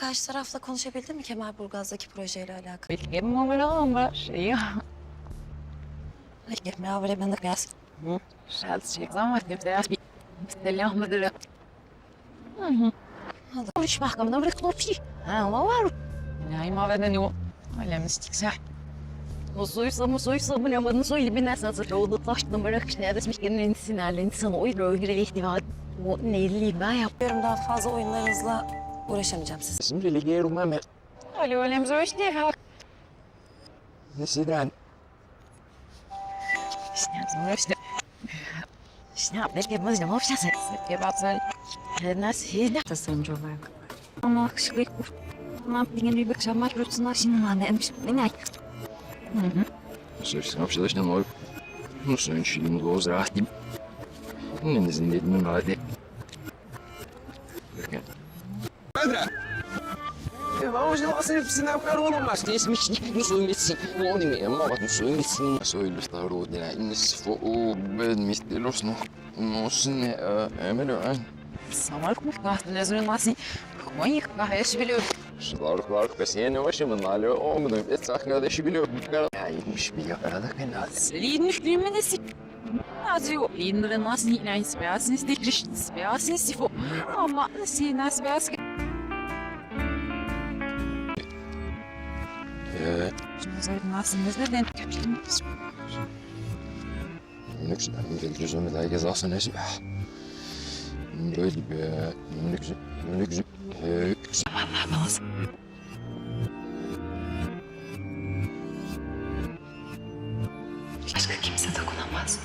Karşı tarafla konuşabildin mi Kemal Burgaz'daki projeyle alakalı? Bilgim var ama şey Emre abi bana biraz Şaltacak zaman biraz bir selam mıdır? konuş bakalım ne bırak bir. Ha ama var. Yani ma veden yok. Öyle mistikse. Musuysam musuysam bilemedim söyle bir nasıl hazır oldu taştım bırak işte ya da bir sinirli insan o öyle ihtimal. O neyli ben yap. Diyorum daha fazla oyunlarınızla uğraşamayacağım siz. Sempre liguei uma me... Öyle öyle mi işte ha. Necessidade. İşte işte. İşte ne belki yapmaz ne yapacağız? Gebatsan. Nasıl ne tasarımcı olarak? Ama şıklık bu. Ne yapayım bir bakacağım bak rutinler şimdi annem. Ne? Собственно, вообще точно мой. Ну, что ничего не было здрасте. Ну, не знаю, не надо. Vamos mexer no sonho de sim, o homem é mal, no sonho de sim. Só ele está rodo, né? Nesse for o bed mister los no. No sine é melhor. Samar kumukta. Ne zaman nasıl? Kumayık. Kahveş biliyorum. Şılar klar kasiyen o başımın hali olmadı. Et arkadaşı biliyor. Ya yetmiş bir yakaladık ben az. Лидных племенности. Азио, лиднere нас не на связанности, лишь связанности, фу. Ама, си на связке. Eee, Nasılsınız? Neden kötüyüz? Nüks nerede gözümü daha gezası neyse. Böyle be. Nüks. Nüks. Nüks. Başka kimse dokunamaz.